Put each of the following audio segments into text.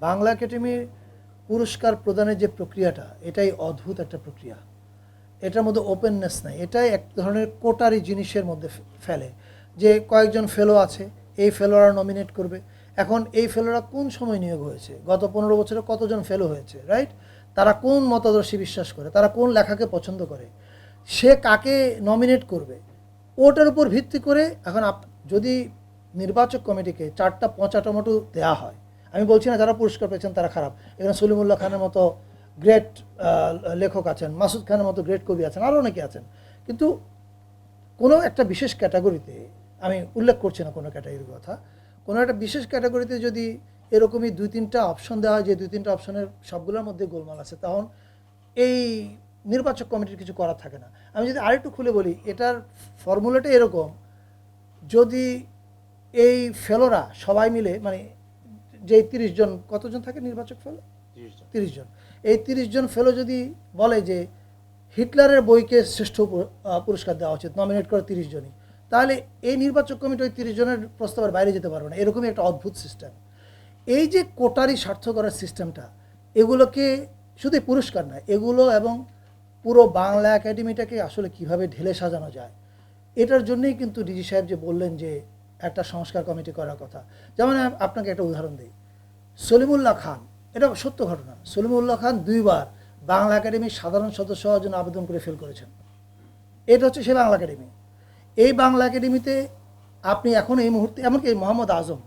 বাংলা একাডেমির পুরস্কার প্রদানের যে প্রক্রিয়াটা, এটাই অদ্ভুত একটা প্রক্রিয়া। এটার মধ্যে ওপেননেস নাই। এটাই এক ধরনের কোটারি জিনিসের মধ্যে ফেলে। যে কয়েকজন ফেলো আছে, এই ফেলোরা নমিনেট করবে। এখন এই ফেলোরা কোন সময় নিয়োগ হয়েছে? গত পনেরো বছরে কতজন ফেলো হয়েছে রাইট তারা কোন মতাদর্শী বিশ্বাস করে? তারা কোন লেখাকে পছন্দ করে? সে কাকে নমিনেট করবে? ওটার উপর ভিত্তি করে এখন যদি নির্বাচক কমিটিকে চারটা পঁচা টমেটো দেওয়া হয় আমি বলছি না যারা পুরস্কার পেয়েছেন তারা খারাপ। এখানে সলিমুল্লাহ খানের মতো গ্রেট লেখক আছেন, মাসুদ খানের মতো গ্রেট কবি আছেন আরও অনেকে আছেন। কিন্তু কোনো একটা বিশেষ ক্যাটাগরিতে আমি উল্লেখ করছি না কোনো ক্যাটাগরির কথা, কোনো একটা বিশেষ ক্যাটাগরিতে যদি এরকমই দুই তিনটা অপশন দেওয়া হয়, যে দুই তিনটা অপশনের সবগুলোর মধ্যে গোলমাল আছে, তখন এই নির্বাচক কমিটির কিছু করার থাকে না। আমি যদি আরেকটু খুলে বলি, এটার ফর্মুলাটা এরকম, যদি এই ফেলোরা সবাই মিলে মানে যে তিরিশ জন কতজন থাকে নির্বাচক ফেলো? তিরিশ জন। এই তিরিশ জন ফেলো যদি বলে যে হিটলারের বইকে শ্রেষ্ঠ পুরস্কার দেওয়া উচিত নমিনেট করে তিরিশ জনই তাহলে এই নির্বাচক কমিটি ওই তিরিশ জনের প্রস্তাবের বাইরে যেতে পারবে না। এরকমই একটা অদ্ভুত সিস্টেম এই যে কোটারি স্বার্থ করার সিস্টেমটা এগুলোকে শুধু পুরস্কার নয় এগুলো এবং পুরো বাংলা একাডেমিটাকে আসলে কীভাবে ঢেলে সাজানো যায় এটার জন্যই কিন্তু ডিজি সাহেব যে বললেন যে একটা সংস্কার কমিটি করার কথা। যেমন আপনাকে একটা উদাহরণ দিই। সলিমুল্লাহ খান এটা সত্য ঘটনা। সলিমুল্লাহ খান দুইবার বাংলা একাডেমির সাধারণ সদস্য হওয়ার জন্য আবেদন করে ফেল করেছেন। এটা হচ্ছে সে বাংলা একাডেমি। এই বাংলা একাডেমিতে আপনি এখন এই মুহূর্তে এমনকি মোহাম্মদ আজম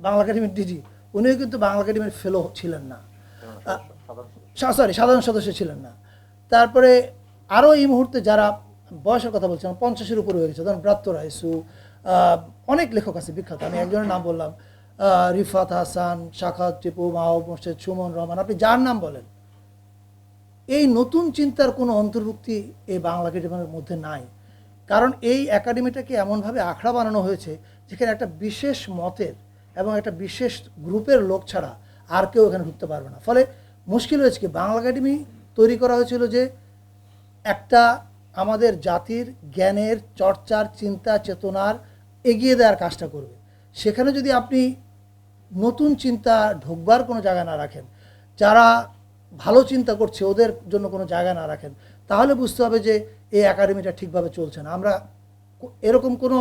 বাংলা একাডেমির ডিজি উনিও কিন্তু বাংলা একাডেমির ফেলো ছিলেন না। সরি সাধারণ সদস্য ছিলেন না। তারপরে আরও এই মুহূর্তে যারা বয়সের কথা বলছিলাম পঞ্চাশের উপরে হয়ে গেছে ধরুন ব্রাত্য আহ, অনেক লেখক আছে বিখ্যাত। আমি একজনের নাম বললাম। রিফাত হাসান, শাখাত টিপু, মাহবুব মোর্শেদ, সুমন রহমান, আপনি যার নাম বলেন। এই নতুন চিন্তার কোনো অন্তর্ভুক্তি এই বাংলা একাডেমির মধ্যে নাই। কারণ এই একাডেমিটাকে এমনভাবে আখড়া বানানো হয়েছে যেখানে একটা বিশেষ মতের এবং একটা বিশেষ গ্রুপের লোক ছাড়া আর কেউ এখানে ঢুকতে পারবে না। ফলে মুশকিল হয়েছে কি, বাংলা একাডেমি তৈরি করা হয়েছিল যে একটা আমাদের জাতির জ্ঞানের, চর্চার, চিন্তা, চেতনার এগিয়ে দেওয়ার কাজটা করবে। সেখানে যদি আপনি নতুন চিন্তা ঢোকবার কোনো জায়গা না রাখেন, যারা ভালো চিন্তা করছে ওদের জন্য কোনো জায়গা না রাখেন, তাহলে বুঝতে হবে যে এই একাডেমিটা ঠিকভাবে চলছে না। আমরা এরকম কোনো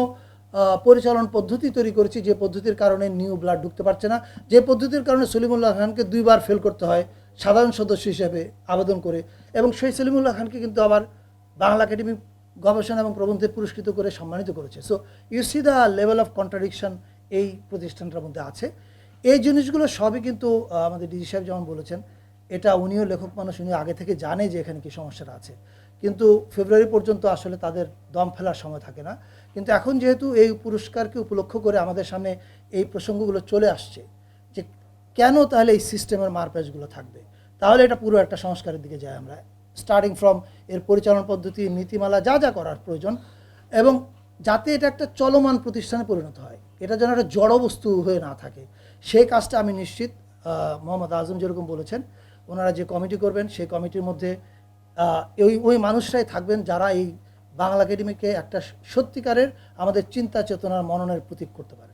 পরিচালন পদ্ধতি তৈরি করেছি যে পদ্ধতির কারণে নিউ ব্লাড ঢুকতে পারছে না। যে পদ্ধতির কারণে সলিমুল্লাহ খানকে দুইবার ফেল করতে হয় সাধারণ সদস্য হিসেবে আবেদন করে এবং সেই সলিমুল্লাহ খানকে কিন্তু আবার বাংলা একাডেমি গবেষণা এবং প্রবন্ধে পুরস্কৃত করে সম্মানিত করেছে। So you see the level of contradiction এই প্রতিষ্ঠানটার মধ্যে আছে। এই জিনিসগুলো সবই কিন্তু আমাদের ডিজি সাহেব যেমন বলেছেন, এটা উনিও লেখক মানুষ উনি আগে থেকে জানে যে এখানে কি সমস্যাটা আছে। কিন্তু ফেব্রুয়ারি পর্যন্ত আসলে তাদের দম ফেলার সময় থাকে না। কিন্তু এখন যেহেতু এই পুরস্কারকে উপলক্ষ করে আমাদের সামনে এই প্রসঙ্গগুলো চলে আসছে, যে কেন তাহলে এই সিস্টেমের মারপ্যাচগুলো থাকবে? তাহলে এটা পুরো একটা সংস্কারের দিকে যায় আমরা। স্টার্টিং ফ্রম এর পরিচালনা পদ্ধতি, নীতিমালা, যা যা করার প্রয়োজন এবং যাতে এটা একটা চলমান প্রতিষ্ঠানে পরিণত হয়। এটা যেন একটা জড় বস্তু হয়ে না থাকে। সেই কাজটা আমি নিশ্চিত মোহাম্মদ আজম যেরকম বলেছেন, ওনারা যে কমিটি করবেন, সেই কমিটির মধ্যে ওই ওই মানুষরাই থাকবেন যারা এই বাংলা একাডেমিকে একটা সত্যিকারের আমাদের চিন্তা চেতনার মননের প্রতীক করতে পারেন